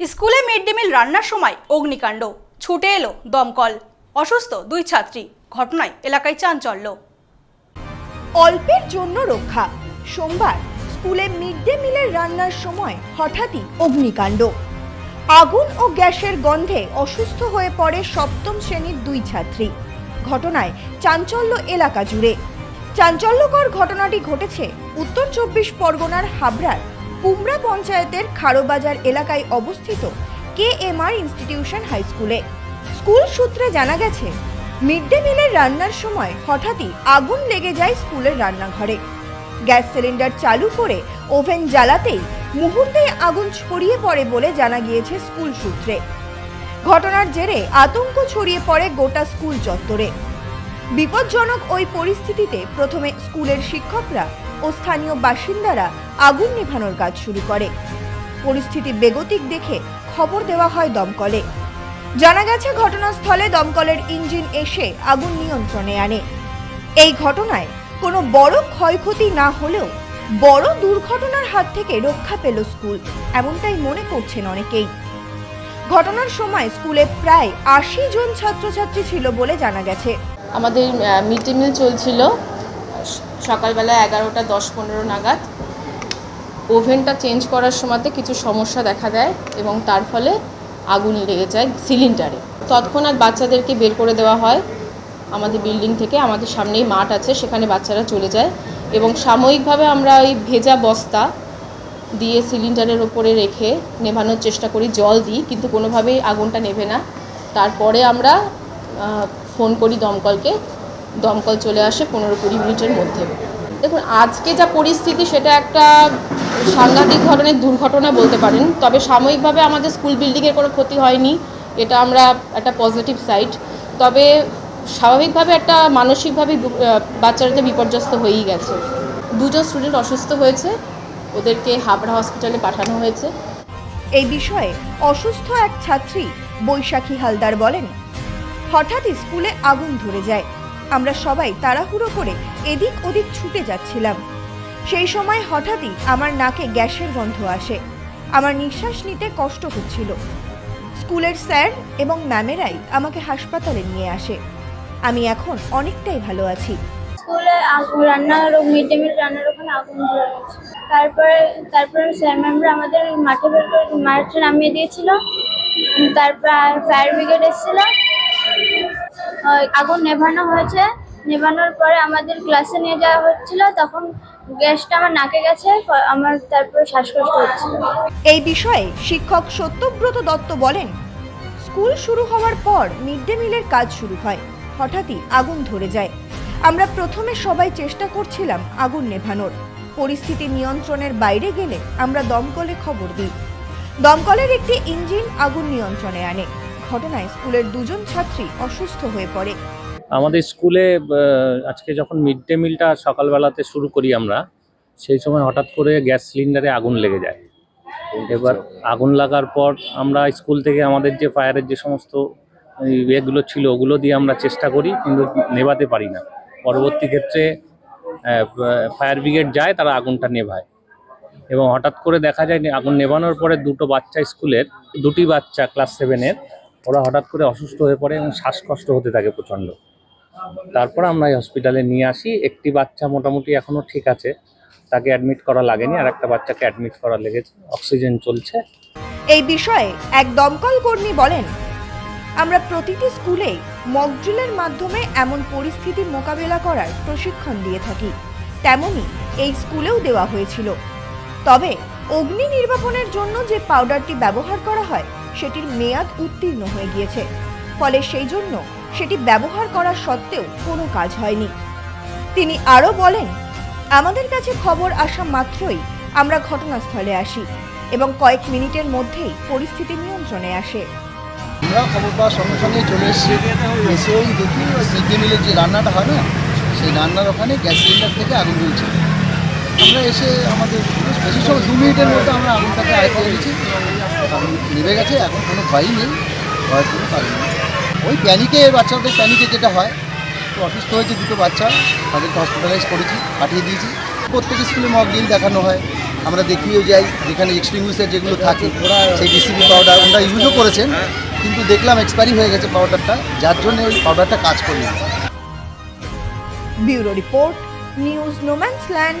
স্কুলে mid day meal রান্নার সময় অগ্নিকাণ্ড, ছুটে এলো দমকল, অসুস্থ দুই ছাত্রী, ঘটনায় এলাকায় চাঞ্চল্য। অল্পের জন্য রক্ষা, সোমবার স্কুলে মিড ডে মিলের রান্নার সময় হঠাৎই অগ্নিকাণ্ড। আগুন ও গ্যাসের গন্ধে অসুস্থ হয়ে পড়ে সপ্তম শ্রেণির দুই ছাত্রী। ঘটনায় চাঞ্চল্য এলাকা জুড়ে। চাঞ্চল্যকর ঘটনাটি ঘটেছে উত্তর চব্বিশ পরগনার হাবড়ার কুমড়া পঞ্চায়েতের খাড়োবাজার এলাকায় অবস্থিত K M R institution high স্কুলে। স্কুল সূত্রে জানা গেছে, মিড ডে মিলের রান্নার সময় হঠাৎই আগুন লেগে যায় স্কুলের রান্নাঘরে। গ্যাস সিলিন্ডার চালু করে ওভেন জ্বালাতেই মুহূর্তেই আগুন ছড়িয়ে পড়ে বলে জানা গিয়েছে স্কুল সূত্রে। ঘটনার জেরে আতঙ্ক ছড়িয়ে পড়ে গোটা স্কুল চত্বরে। বিপজ্জনক ওই পরিস্থিতিতে প্রথমে স্কুলের শিক্ষকরা ও স্থানীয় বাসিন্দারা আগুন নেভানোর কাজ শুরু করে। পরিস্থিতি বেগতিক দেখে খবর দেওয়া হয় দমকলে। জানা গেছে, ঘটনাস্থলে দমকলের ইঞ্জিন এসে আগুন নিয়ন্ত্রণে আনে। এই ঘটনায় কোনো বড় ক্ষয়ক্ষতি না হলেও বড় দুর্ঘটনার হাত থেকে রক্ষা পেল স্কুল, এমনটাই মনে করছেন অনেকেই। ঘটনার সময় স্কুলে প্রায় আশি জন ছাত্রছাত্রী ছিল বলে জানা গেছে। আমাদের মিড ডে মিল চলছিল। সকালবেলা এগারোটা, দশ, পনেরো নাগাদ ওভেনটা চেঞ্জ করার সময়তে কিছু সমস্যা দেখা দেয় এবং তার ফলে আগুন লেগে যায় সিলিন্ডারে। তৎক্ষণাৎ বাচ্চাদেরকে বের করে দেওয়া হয় আমাদের বিল্ডিং থেকে। আমাদের সামনেই মাঠ আছে, সেখানে বাচ্চারা চলে যায় এবং সাময়িকভাবে আমরা ওই ভেজা বস্তা দিয়ে সিলিন্ডারের ওপরে রেখে নেভানোর চেষ্টা করি, জল দিই, কিন্তু কোনোভাবেই আগুনটা নেভে না। তারপরে আমরা ফোন করি দমকলকে দমকল চলে আসে পনেরো কুড়ি মিনিটের মধ্যে। দেখুন, আজকে যা পরিস্থিতি, সেটা একটা সাংঘাতিক ধরনের দুর্ঘটনা বলতে পারেন। তবে সাময়িকভাবে আমাদের স্কুল বিল্ডিংয়ের কোনো ক্ষতি হয়নি, এটা আমরা একটা পজিটিভ সাইড। তবে স্বাভাবিকভাবে একটা মানসিকভাবে বাচ্চারা বিপর্যস্ত হয়েই গেছে। দুজন স্টুডেন্ট অসুস্থ হয়েছে, ওদেরকে হাবড়া হসপিটালে পাঠানো হয়েছে। এই বিষয়ে অসুস্থ এক ছাত্রী বৈশাখী হালদার বলেন হঠাৎ স্কুলে আগুন ধরে যায়। আমরা সবাই তাড়াহুড়ো করে এদিক ওদিক ছুটে যাচ্ছিলাম। সেই সময় হঠাৎই আমার নাকে গ্যাসের গন্ধ আসে। আমার নিঃশ্বাস নিতে কষ্ট হচ্ছিল। স্কুলের স্যার এবং ম্যামেরাই আমাকে হাসপাতালে নিয়ে আসে। আমি এখন অনেকটাই ভালো আছি। স্কুলে রান্নার মিড ডে মিল রান্নার ওখানে আগুন তারপরে তারপরে স্যার ম্যামরা আমাদের মাঠে বের করে মাঠে নামিয়ে দিয়েছিল। তারপর ফায়ার ব্রিগেড এসেছিল। আগুন নেভানো হয়েছে। নেভানোর পরে আমাদের ক্লাসে নিয়ে যাওয়া হচ্ছিল, তখন গ্যাসটা আমার নাকে গেছে আমার তারপরে শ্বাসকষ্ট হচ্ছিল। এই বিষয়ে শিক্ষক সত্যব্রত দত্ত বলেন, স্কুল শুরু হওয়ার পর মিড ডে মিলের কাজ শুরু হয়, হঠাৎই আগুন ধরে যায়। আমরা প্রথমে সবাই চেষ্টা করছিলাম আগুন নেভানোর। পরিস্থিতি নিয়ন্ত্রণের বাইরে গেলে আমরা দমকলে খবর দিই। দমকলের একটি ইঞ্জিন আগুন নিয়ন্ত্রণে আনে। ঘটনায় স্কুলের দুজন ছাত্রী অসুস্থ হয়ে পড়ে। আমাদের স্কুলে আজকে যখন মিড ডে মিলটা সকালবেলাতে শুরু করি আমরা, সেই সময় হঠাৎ করে গ্যাস সিলিন্ডারে আগুন লেগে যায়। এবার আগুন লাগার পর আমরা স্কুল থেকে আমাদের যে ফায়ারের যে সমস্ত ইয়েগুলো ছিল, ওগুলো দিয়ে আমরা চেষ্টা করি, কিন্তু নেভাতে পারি না। পরবর্তী ক্ষেত্রে ফায়ার ব্রিগেড যায়, তারা আগুনটা নেভায়। এবং হঠাৎ করে দেখা যায় আগুন নেভানোর পরে দুটো বাচ্চা স্কুলের, দুটি বাচ্চা ক্লাস সেভেনের ওরা হঠাৎ করে অসুস্থ হয়ে পড়ে এবং শ্বাসকষ্ট হতে থাকে প্রচণ্ড। তারপর আমরা এই হসপিটালে নিয়ে আসি। একটি বাচ্চা মোটামুটি এখনও ঠিক আছে। তাকে অ্যাডমিট করা লাগেনি। আর একটা বাচ্চাকে অ্যাডমিট করা লেগেছে। অক্সিজেন চলছে। এই বিষয়ে এক দমকল কর্মী বলেন, আমরা প্রতিটি স্কুলেই মকড্রিলের মাধ্যমে এমন পরিস্থিতি মোকাবেলা করার প্রশিক্ষণ দিয়ে থাকি। তেমনি এই স্কুলেও দেওয়া হয়েছিল। তবে অগ্নি নির্বাপনের জন্য যে পাউডারটি ব্যবহার করা হয় সেটির মেয়াদ উত্তীর্ণ হয়ে গিয়েছে। ফলে সেই জন্য সেটি ব্যবহার করা সত্ত্বেও কোনো কাজ হয়নি। তিনি আরও বলেন, আমাদের কাছে খবর আসা মাত্রই আমরা ঘটনাস্থলে আসি এবং কয়েক মিনিটের মধ্যেই পরিস্থিতি নিয়ন্ত্রণে আসে। আমরা খবর পাওয়ার সঙ্গে সঙ্গে চলে এসেছি। এসে ওই দেখি মিড যে রান্নাটা হয় না, সেই রান্নার ওখানে গ্যাস সিলিন্ডার থেকে আগুন জ্বলছে। আমরা এসে আমাদের বেশি সময় দু মিনিটের মধ্যে আমরা আগুনটাকে আয়ত্তে এনেছি। আগুন নেভে গেছে, এখন কোনো ভয়ই নেই। ভয়ের কোনো কারণ নেই। ওই প্যানিকে বাচ্চাদের প্যানিকে যেটা হয়, তো অসুস্থ হয়েছে দুটো বাচ্চা, তাদেরকে হসপিটালাইজ করেছি, পাঠিয়ে দিয়েছি। প্রত্যেক স্কুলে মক ড্রিল দেখানো হয়। আমরা দেখিয়েও যাই, যেখানে এক্সট্রিমিউসের যেগুলো থাকে, সেই ডিসিবি পাউডার ওরা ইউজও করেছেন, কিন্তু দেখলাম এক্সপায়ারি হয়ে গেছে পাউডারটা যার জন্য ওই পাউডারটা কাজ করল না। Bureau report, news no man's land